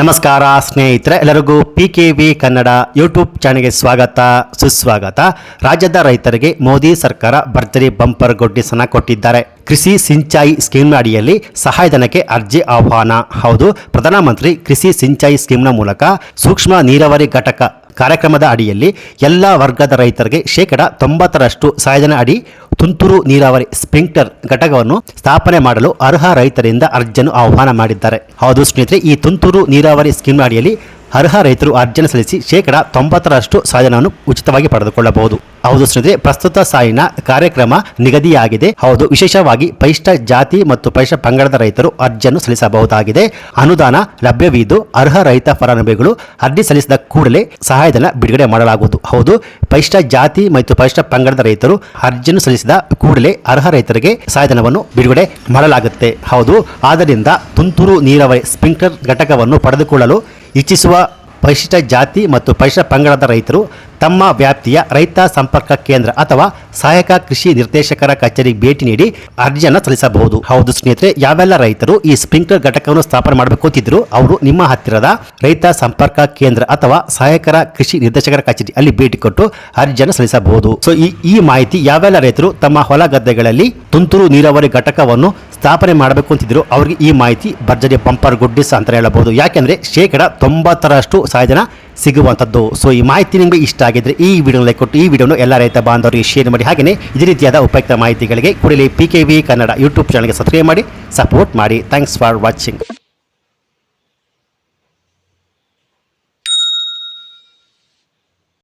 ನಮಸ್ಕಾರ ಸ್ನೇಹಿತರೆ, ಎಲ್ಲರಿಗೂ P K V Kannada YouTube ಚಾನೆಲ್ಗೆ ಸ್ವಾಗತ, ಸುಸ್ವಾಗತ. ರಾಜ್ಯದ ರೈತರಿಗೆ ಮೋದಿ ಸರ್ಕಾರ ಭರ್ಜರಿ ಬಂಪರ್ ಗೊಡ್ಡಿಸನ ಕೊಟ್ಟಿದ್ದಾರೆ. ಕೃಷಿ ಸಿಂಚಾಯಿ ಸ್ಕೀಮ್ನ ಅಡಿಯಲ್ಲಿ ಸಹಾಯಧನಕ್ಕೆ ಅರ್ಜಿ ಆಹ್ವಾನ. ಹೌದು, ಪ್ರಧಾನಮಂತ್ರಿ ಕೃಷಿ ಸಿಂಚಾಯಿ ಸ್ಕೀಮ್ನ ಮೂಲಕ ಸೂಕ್ಷ್ಮ ನೀರಾವರಿ ಘಟಕ ಕಾರ್ಯಕ್ರಮದ ಅಡಿಯಲ್ಲಿ ಎಲ್ಲ ವರ್ಗದ ರೈತರಿಗೆ ಶೇಕಡ ತೊಂಬತ್ತರಷ್ಟು ಸಹಾಯಧನ ಅಡಿ ತುಂತುರು ನೀರಾವರಿ ಸ್ಪ್ರಿಂಕ್ಲರ್ ಘಟಕವನ್ನು ಸ್ಥಾಪನೆ ಮಾಡಲು ಅರ್ಹ ರೈತರಿಂದ ಅರ್ಜಿಯನ್ನು ಆಹ್ವಾನ ಮಾಡಿದ್ದಾರೆ. ಹೌದು ಸ್ನೇಹಿತರೆ, ಈ ತುಂತುರು ನೀರಾವರಿ ಸ್ಕೀಮ್ ಅಡಿಯಲ್ಲಿ ಅರ್ಹ ರೈತರು ಅರ್ಜಿಯನ್ನು ಸಲ್ಲಿಸಿ ಶೇಕಡ ತೊಂಬತ್ತರಷ್ಟು ಸಹಾಯಧನವನ್ನು ಉಚಿತವಾಗಿ ಪಡೆದುಕೊಳ್ಳಬಹುದು. ಹೌದು ಸ್ನೇಹಿತರೆ, ಪ್ರಸ್ತುತ ಸಾಲಿನ ಕಾರ್ಯಕ್ರಮ ನಿಗದಿಯಾಗಿದೆ. ಹೌದು, ವಿಶೇಷವಾಗಿ ಪರಿಷ್ಠ ಜಾತಿ ಮತ್ತು ಪರಿಷ್ಠ ಪಂಗಡದ ರೈತರು ಅರ್ಜಿಯನ್ನು ಸಲ್ಲಿಸಬಹುದಾಗಿದೆ. ಅನುದಾನ ಲಭ್ಯವಿದ್ದು ಅರ್ಹ ರೈತ ಫಲಾನುಭವಿಗಳು ಅರ್ಜಿ ಸಲ್ಲಿಸಿದ ಕೂಡಲೇ ಸಹಾಯಧನ ಬಿಡುಗಡೆ ಮಾಡಲಾಗುವುದು. ಹೌದು, ಪರಿಷ್ಠ ಜಾತಿ ಮತ್ತು ಪರಿಷ್ಠ ಪಂಗಡದ ರೈತರು ಅರ್ಜಿಯನ್ನು ಸಲ್ಲಿಸಿದ ಕೂಡಲೇ ಅರ್ಹ ರೈತರಿಗೆ ಸಹಾಯಧನವನ್ನು ಬಿಡುಗಡೆ ಮಾಡಲಾಗುತ್ತೆ. ಹೌದು, ಆದ್ದರಿಂದ ತುಂತುರು ನೀರಾವರಿ ಸ್ಪ್ರಿಂಕ್ಲರ್ ಘಟಕವನ್ನು ಪಡೆದುಕೊಳ್ಳಲು ಇಚ್ಛಿಸುವ ಪರಿಶಿಷ್ಟ ಜಾತಿ ಮತ್ತು ಪರಿಶಿಷ್ಟ ಪಂಗಡದ ರೈತರು ತಮ್ಮ ವ್ಯಾಪ್ತಿಯ ರೈತ ಸಂಪರ್ಕ ಕೇಂದ್ರ ಅಥವಾ ಸಹಾಯಕ ಕೃಷಿ ನಿರ್ದೇಶಕರ ಕಚೇರಿಗೆ ಭೇಟಿ ನೀಡಿ ಅರ್ಜಿಯನ್ನು ಸಲ್ಲಿಸಬಹುದು. ಹೌದು ಸ್ನೇಹಿತರೆ, ಯಾವೆಲ್ಲ ರೈತರು ಈ ಸ್ಪ್ರಿಂಕ್ಲರ್ ಘಟಕವನ್ನು ಸ್ಥಾಪನೆ ಮಾಡಬೇಕು ಅಂತಿದ್ರು ಅವರು ನಿಮ್ಮ ಹತ್ತಿರದ ರೈತ ಸಂಪರ್ಕ ಕೇಂದ್ರ ಅಥವಾ ಸಹಾಯಕರ ಕೃಷಿ ನಿರ್ದೇಶಕರ ಕಚೇರಿ ಅಲ್ಲಿ ಭೇಟಿ ಕೊಟ್ಟು ಅರ್ಜಿಯನ್ನು ಸಲ್ಲಿಸಬಹುದು. ಸೊ ಈ ಈ ಮಾಹಿತಿ ಯಾವೆಲ್ಲ ರೈತರು ತಮ್ಮ ಹೊಲ ಗದ್ದೆಗಳಲ್ಲಿ ತುಂತುರು ನೀರಾವರಿ ಘಟಕವನ್ನು ಸ್ಥಾಪನೆ ಮಾಡಬೇಕು ಅಂತಿದ್ರು. ಅವರಿಗೆ ಈ ಮಾಹಿತಿ ಭರ್ಜರಿ ಪಂಪರ್ ಗುಡ್ಡಿಸ್ ಅಂತ ಹೇಳಬಹುದು. ಯಾಕೆಂದರೆ ಶೇಕಡ ತೊಂಬತ್ತರಷ್ಟು ಸಹಾಯಧನ ಸಿಗುವಂಥದ್ದು. ಸೊ ಈ ಮಾಹಿತಿ ನಿಮಗೆ ಇಷ್ಟ ಆಗಿದ್ರೆ ಈ ವಿಡಿಯೋ ಲೈಕ್ ಕೊಟ್ಟು, ಈ ವಿಡಿಯೋನ ಎಲ್ಲ ರೈತ ಬಾಂಧವರಿಗೆ ಶೇರ್ ಮಾಡಿ. ಹಾಗೆಯೇ ಇದೇ ರೀತಿಯಾದ ಉಪಯುಕ್ತ ಮಾಹಿತಿಗಳಿಗೆ ಕೂಡಲೇ P K V Kannada YouTube ಚಾನಲ್ಗೆ ಸಬ್ಸ್ಕ್ರೈಬ್ ಮಾಡಿ ಸಪೋರ್ಟ್ ಮಾಡಿ. Thanks for watching